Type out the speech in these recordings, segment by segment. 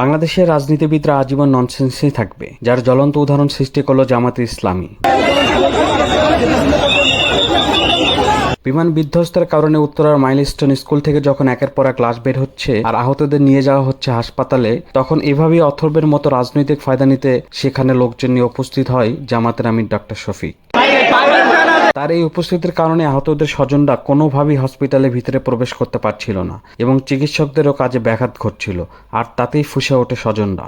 বাংলাদেশের রাজনীতিবিদরা আজীবন ননসেন্সই থাকবে, যার জ্বলন্ত উদাহরণ সৃষ্টি করল জামাতে ইসলামী। বিমান বিধ্বস্তের কারণে উত্তরার মাইলস্টোন স্কুল থেকে যখন একের পর এক লাশ বের হচ্ছে আর আহতদের নিয়ে যাওয়া হচ্ছে হাসপাতালে, তখন এভাবেই অথর্বের মতো রাজনৈতিক ফায়দা নিতে সেখানে লোকজন নিয়ে উপস্থিত হয় জামাতের আমির ডক্টর শফিক। তার এই উপস্থিতির কারণে আহতদের স্বজনরা কোনোভাবেই হসপিটালের ভিতরে প্রবেশ করতে পারছিল না এবং চিকিৎসকদেরও কাজে ব্যাঘাত ঘটছিল, আর তাতেই ফুসে ওঠে স্বজনরা।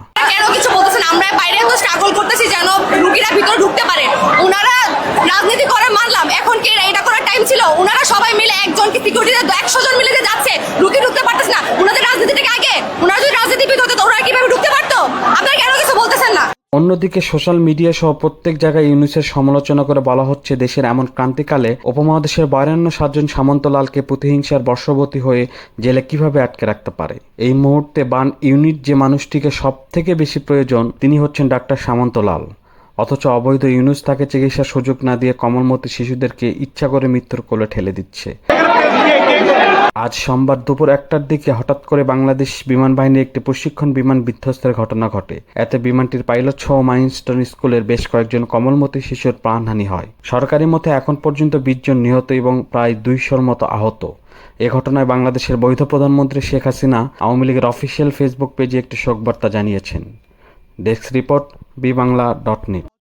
ভিতরে ঢুকতে পারে। ওনারা রাজনীতি করে মানলাম। এখন কি এটা করার টাইম ছিল? ওনারা সবাই অন্যদিকে সোশ্যাল মিডিয়া সহ প্রত্যেক জায়গায় ইউনুসের সমালোচনা করে বলা হচ্ছে, দেশের এমন ক্রান্তিকালে উপমহাদেশের বরেণ্য সাতজন সামন্তলালকে প্রতিহিংসার বর্ষবতী হয়ে জেলে কীভাবে আটকে রাখতে পারে? এই মুহূর্তে বান ইউনিট যে মানুষটিকে সব থেকে বেশি প্রয়োজন, তিনি হচ্ছেন ডাক্তার সামন্তলাল অথচ অবৈধ ইউনুস তাকে চিকিৎসার সুযোগ না দিয়ে কমলমতি শিশুদেরকে ইচ্ছা করে মৃত্যুর কোলে ঠেলে দিচ্ছে। আজ সোমবার দুপুর একটার দিকে হঠাৎ করে বাংলাদেশ বিমান বাহিনীর একটি প্রশিক্ষণ বিমান বিধ্বস্তের ঘটনা ঘটে। এতে বিমানটির পাইলট সহ মাইনস্টোন স্কুলের বেশ কয়েকজন কমলমতি শিশুর প্রাণহানি হয়। সরকারি মতে এখন পর্যন্ত বিশ জন নিহত এবং প্রায় দুইশোর মতো আহত। এ ঘটনায় বাংলাদেশের বৈধ প্রধানমন্ত্রী শেখ হাসিনা, আওয়ামী লীগের অফিসিয়াল ফেসবুক পেজে একটি শোকবার্তা জানিয়েছেন। Desk report, B Bangla dot net.